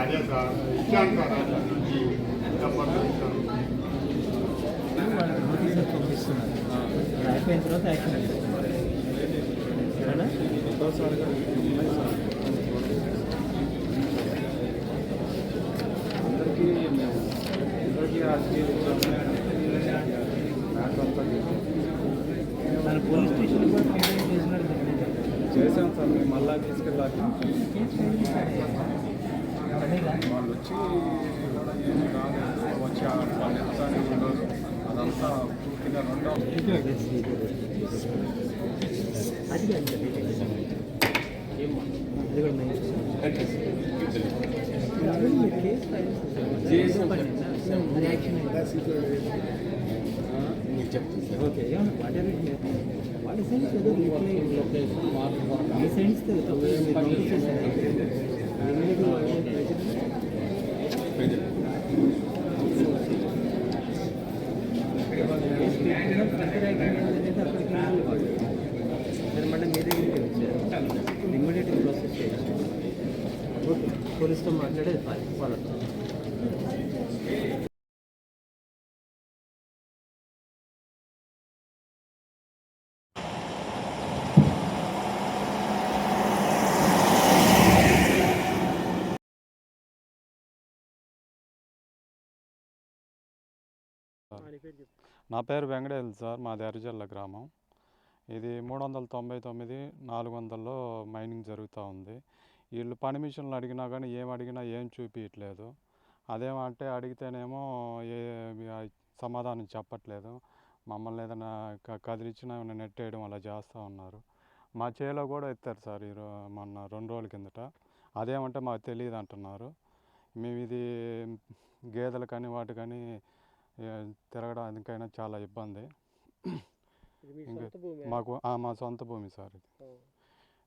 అదే సార్ ఇచ్చాను సార్ ఇచ్చాను పంపిస్తున్నారు అయిపోయిన తర్వాత యాక్షన్ అందరికీ మేము అందరికీ రాజకీయ మన పోలీస్ స్టేషన్ కూడా కంప్లైంట్ చేసినారు చేశాం సార్ మేము మళ్ళా తీసుకెళ్ళాలి. వాళ్ళు వచ్చి ఏమి వచ్చి వాళ్ళు ఎత్తానే ఉన్నారు అదంతా పూర్తిగా రెండో అది ఓకే ఏమన్నా వాట్ ఆర్ వాట్ సెన్స్ ఏదో రిప్లై మీ సెన్స్ తప్పు మీ దగ్గరికి వచ్చారు ప్రాసెస్ చేయాలి. పోలీస్తో మాట్లాడేది ఫాలో నా పేరు వెంకటేశ్వర సార్ మాది అరిజల్ల గ్రామం. ఇది మూడు వందల తొంభై తొమ్మిది నాలుగు వందల్లో మైనింగ్ జరుగుతూ ఉంది. వీళ్ళు పని మిషన్లు అడిగినా కానీ ఏం అడిగినా ఏం చూపించట్లేదు అదేమంటే అడిగితేనేమో ఏ సమాధానం చెప్పట్లేదు. మమ్మల్ని ఏదైనా కదిలిచ్చినా ఏమైనా నెట్టేయడం అలా చేస్తూ ఉన్నారు. మా చేలో కూడా ఎత్తారు సార్ ఈరో మొన్న రెండు రోజుల కిందట. అదేమంటే మాకు తెలియదు అంటున్నారు మేము ఇది గేదెలు కానీ వాటి కానీ తిరగడానికైనా చాలా ఇబ్బంది. ఇంక మాకు మా సొంత భూమి సార్ ఇది.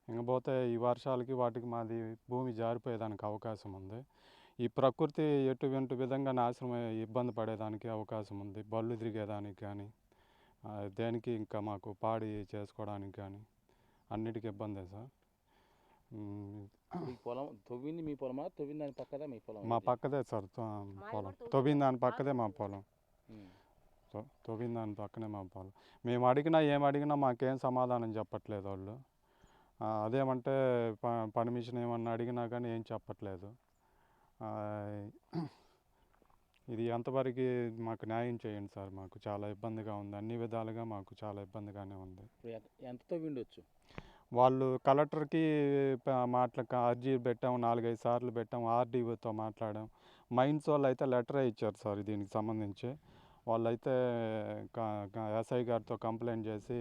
ఇంకపోతే ఈ వర్షాలకి వాటికి మాది భూమి జారిపోయేదానికి అవకాశం ఉంది. ఈ ప్రకృతి ఎటువంటి విధంగా నాశనం ఇబ్బంది పడేదానికి అవకాశం ఉంది. బళ్ళు తిరిగేదానికి కానీ దేనికి ఇంకా మాకు పాడి చేసుకోవడానికి కానీ అన్నిటికీ ఇబ్బందే సార్. పొలం తవ్వింది మీ పొలమా? తవ్విన దాని పక్కదా మీ పొలం మా పక్కదే సార్ తో- పొలం. తవ్విన దాని పక్కదే మా పొలం. తవ్విన దాని పక్కనే మా పొలం మేము అడిగినా ఏం అడిగినా మాకేం సమాధానం చెప్పట్లేదు వాళ్ళు. అదేమంటే ప పర్మిషన్ ఏమన్నా అడిగినా కానీ ఏం చెప్పట్లేదు. ఇది ఎంతవరకు మాకు న్యాయం చేయండి సార్ మాకు చాలా ఇబ్బందిగా ఉంది. అన్ని విధాలుగా మాకు చాలా ఇబ్బందిగానే ఉంది. ఎంత- తవ్విండొచ్చు? వాళ్ళు కలెక్టర్కి మాట్లా అర్జీ పెట్టాం నాలుగైదు సార్లు పెట్టాం ఆర్డీఓతో మాట్లాడాం. మైన్స్ వాళ్ళు అయితే లెటరే ఇచ్చారు సార్ దీనికి సంబంధించి. వాళ్ళైతే ఎస్ఐ గారితో కంప్లైంట్ చేసి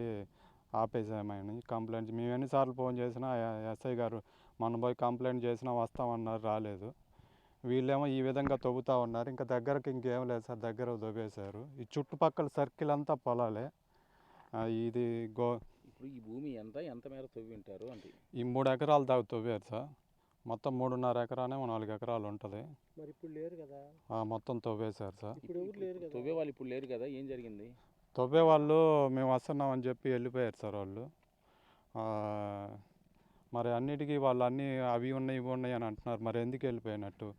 ఆపేసామని కంప్లైంట్ మేము ఎన్నిసార్లు ఫోన్ చేసినా ఎస్ఐ గారు మనం పోయి కంప్లైంట్ చేసినా వస్తామన్నారు రాలేదు. వీళ్ళేమో ఈ విధంగా తవ్వుతూ ఉన్నారు. ఇంకా దగ్గరకు ఇంకేం లేదు సార్ దగ్గర దొబ్బేశారు ఈ చుట్టుపక్కల సర్కిల్ అంతా పొలాలే. ఇది గో ఇప్పుడు ఈ భూమి ఎంత ఎంత మేర తవ్వింటారు అంటే ఈ మూడు ఎకరాలు దాకా తవ్వారు సార్. మొత్తం మూడున్నర ఎకరానేమో నాలుగు ఎకరాలు ఉంటుంది. మరి ఇప్పుడు లేరు కదా? ఆ, మొత్తం తవ్వేశారు సార్. ఇప్పుడు ఎవరు లేరు కదా? తవ్వే వాళ్ళు ఇప్పుడు లేరు కదా? ఏం జరిగింది? తవ్వే వాళ్ళు మేము వస్తున్నామని చెప్పి వెళ్ళిపోయారు సార్ వాళ్ళు. ఆ, మరి అన్నిటికీ వాళ్ళు అన్నీ అవి ఉన్నాయి ఇవి ఉన్నాయి అని అంటున్నారు. మరి ఎందుకు వెళ్ళిపోయినట్టు?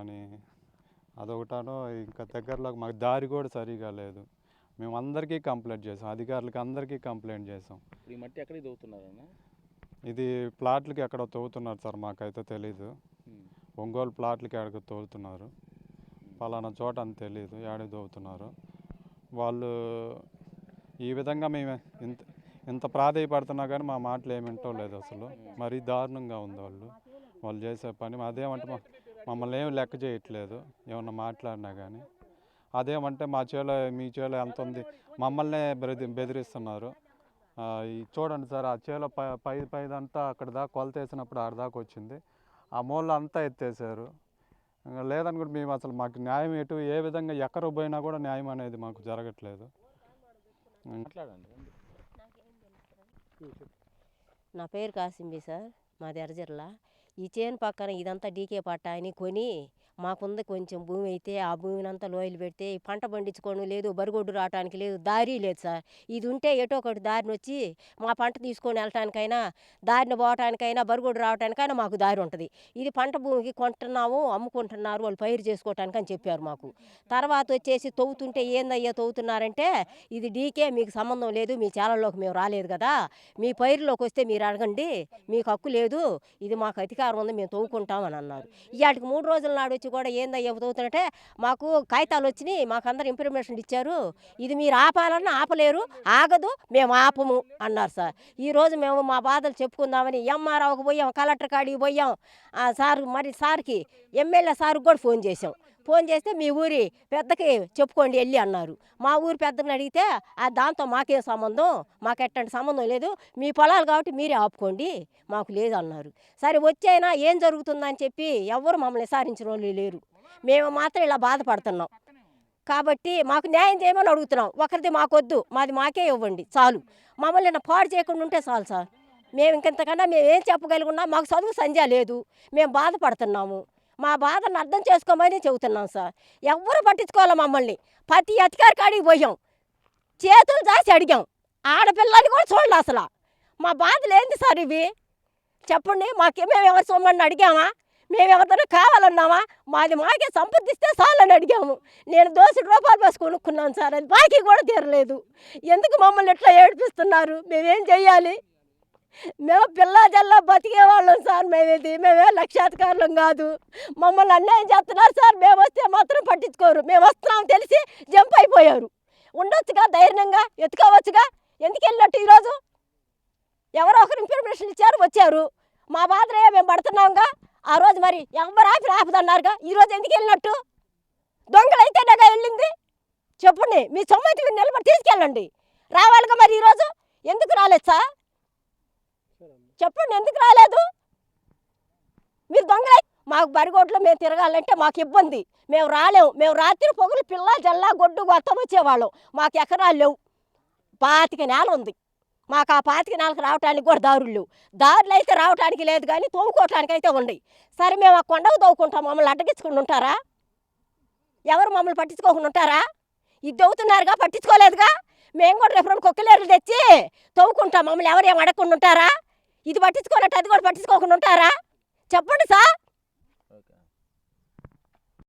అని అదొకటానో ఇంకా దగ్గరలో మాకు దారి కూడా సరిగా లేదు. మేము అందరికీ కంప్లైంట్ చేసాం అధికారులకి అందరికీ కంప్లైంట్ చేసాం ఇప్పుడు ఈ మట్టి ఎక్కడికి తవ్వుతున్నారన్న ఇది ప్లాట్లకి ఎక్కడో తోగుతున్నారు సార్ మాకైతే తెలీదు. ఒంగోలు ప్లాట్లకి ఎక్కడికి తోలుతున్నారు పలానా చోట అని తెలియదు ఏడ తోగుతున్నారు. వాళ్ళు ఈ విధంగా మేము ఇంత ఇంత ప్రాధేయపడుతున్నా కానీ మా మాటలు ఏమింటో లేదు అసలు. మరీ దారుణంగా ఉంది వాళ్ళు. వాళ్ళు చేసే పని అదేమంటే మమ్మల్ని ఏమి లెక్క చేయట్లేదు. ఏమన్నా మాట్లాడినా కానీ. అదేమంటే మా చేలో మీ చేలో ఎంత ఉంది మమ్మల్నే బెదిరి బెదిరిస్తున్నారు. చూడండి సార్ ఆ చేలో పై పై పైదంతా అక్కడ దాకా కొలత వేసినప్పుడు ఆడ దాకా వచ్చింది. ఆ మూల అంతా ఎత్తేసారు. ఇంకా లేదనుకుంటే మేము అసలు మాకు న్యాయం ఎటు ఏ విధంగా ఎక్కడ పోయినా కూడా న్యాయం అనేది మాకు జరగట్లేదు. నా పేరు కాసింబి సార్ మాది ఎర్రజర్ల ఈ చేను పక్కన ఇదంతా డీకే పట్ట అని కొని మాకుంది కొంచెం భూమి అయితే ఆ భూమిని అంతా లోయలు పెడితే పంట పండించుకోవడం లేదు బరుగొడ్డు రావడానికి లేదు దారి లేదు సార్. ఇది ఉంటే ఎటో ఒకటి దారిని వచ్చి మా పంట తీసుకొని వెళ్ళటానికైనా దారిని పోవటానికైనా బరుగొడ్డు రావటానికైనా మాకు దారి ఉంటుంది. ఇది పంట భూమికి కొంటున్నాము అమ్ముకుంటున్నారు వాళ్ళు పైరు చేసుకోవటానికి అని చెప్పారు మాకు. తర్వాత వచ్చేసి తవ్వుతుంటే ఏందయ్యా తవ్వుతున్నారంటే ఇది డీకే మీకు సంబంధం లేదు మీ చేలల్లోకి మేము రాలేదు కదా మీ పైరులోకి వస్తే మీరు అడగండి మీకు హక్కు లేదు ఇది మాకు అధికారం ఉంది మేము తవ్వుకుంటామని అన్నారు. ఇవాటికి మూడు రోజుల నాడు వచ్చి కూడా ఏందయ్యా చదువుతుంటే మాకు కాగితాలు వచ్చినాయి మాకు అందరు ఇన్ఫర్మేషన్ ఇచ్చారు. ఇది మీరు ఆపాలన్నా ఆపలేరు ఆగదు మేము ఆపము అన్నారు సార్. ఈరోజు మేము మా బాధలు చెప్పుకుందామని ఎంఆర్ఓకి పోయాం కలెక్టర్ కాడికి పోయాం. ఆ సార్ మరి సార్కి ఎమ్మెల్యే సార్కి కూడా ఫోన్ చేసాం ఫోన్ చేస్తే మీ ఊరి పెద్దకి చెప్పుకోండి వెళ్ళి అన్నారు. మా ఊరి పెద్దని అడిగితే ఆ దాంతో మాకేం సంబంధం మాకు ఎట్టండి సంబంధం లేదు. మీ పొలాలు కాబట్టి మీరే ఆపుకోండి. మాకు లేదు అన్నారు. సరే వచ్చైనా ఏం జరుగుతుందని చెప్పి ఎవరు మమ్మల్ని విసారించిన వాళ్ళు లేరు. మేము మాత్రం ఇలా బాధపడుతున్నాం. కాబట్టి మాకు న్యాయం చేయమని అడుగుతున్నాం. ఒకరిది మాకొద్దు మాది మాకే ఇవ్వండి చాలు. మమ్మల్ని పాడు చేయకుండా ఉంటే చాలు సార్. మేము ఇంకెంతకన్నా మేము ఏం చెప్పగలుగున్నా మాకు చదువు సంధ్య లేదు. మేము బాధపడుతున్నాము. మా బాధను అర్థం చేసుకోమని చెబుతున్నాం సార్. ఎవ్వరు పట్టించుకోవాలి మమ్మల్ని. ప్రతి అధికారి కాడికి పోయాం. చేతులు దాచి అడిగాం. ఆడపిల్లల్ని కూడా చూడండి అసలు. మా బాధలు ఏంది సార్ ఇవి? చెప్పండి మాకే మేము ఎవరు సొమ్మని అడిగామా? మేము ఎవరితో కావాలన్నామా? మాది మాకే సంప్రదిస్తే చాలని అడిగాము. నేను దోసి రూపాయలు బస్ కొనుక్కున్నాను సార్. అది బాకీ కూడా తీరలేదు. ఎందుకు మమ్మల్ని ఇట్లా ఏడిపిస్తున్నారు? మేమేం చెయ్యాలి? మేము పిల్లాజల్లా బతికే వాళ్ళం సార్ మేమేది. మేమే లక్షాధికారులం కాదు. మమ్మల్ని అన్యాయం చేస్తున్నారు సార్. మేము వస్తే మాత్రం పట్టించుకోరు. మేము వస్తున్నాం తెలిసి జంప్ అయిపోయారు. ఉండొచ్చుగా ధైర్యంగా ఎత్తుకోవచ్చుగా. ఎందుకు వెళ్ళినట్టు ఈరోజు? ఎవరో ఒకరు ఇన్ఫర్మేషన్ ఇచ్చారు వచ్చారు. మా బాధలే మేము పడుతున్నాంగా. ఆ రోజు మరి ఎవరు ఆపి ఆపదన్నారుగా ఈ రోజు ఎందుకు వెళ్ళినట్టు? దొంగలైతే నగా వెళ్ళింది. చెప్పండి మీ సొమ్మైతే మీరు నిలబడి తీసుకెళ్ళండి. రావాలిగా మరి ఈరోజు? ఎందుకు రాలేదు సార్? చెప్పండి ఎందుకు రాలేదు? మీరు దొంగలై. మాకు బరిగొడ్లో మేము తిరగాలంటే మాకు ఇబ్బంది. మేము రాలేము. మేము రాత్రి పొగలు పిల్ల జల్లా గొడ్డు గొత్తం వచ్చేవాళ్ళం. మాకు ఎకరాలు లేవు. పాతిక నేల ఉంది. మాకు ఆ పాతిక నేలకు రావడానికి కూడా దారులు లేవు. దారులు అయితే రావడానికి లేదు కానీ తోముకోవటానికి అయితే ఉన్నాయి. సరే మేము ఆ కొండకు తవ్వుకుంటాం మమ్మల్ని అడ్డగించుకుని ఉంటారా? ఎవరు మమ్మల్ని పట్టించుకోకుండా ఉంటారా? ఇది అవుతున్నారుగా పట్టించుకోలేదుగా? మేము కూడా రేపు రెండు కుక్కలేరులు తెచ్చి తవ్వుకుంటాం మమ్మల్ని ఎవరు ఏం అడగకుండా ఉంటారా? ఇది పట్టించుకోనట్టు అది కూడా పట్టించుకోకుండా ఉంటారా? చెప్పండి సార్.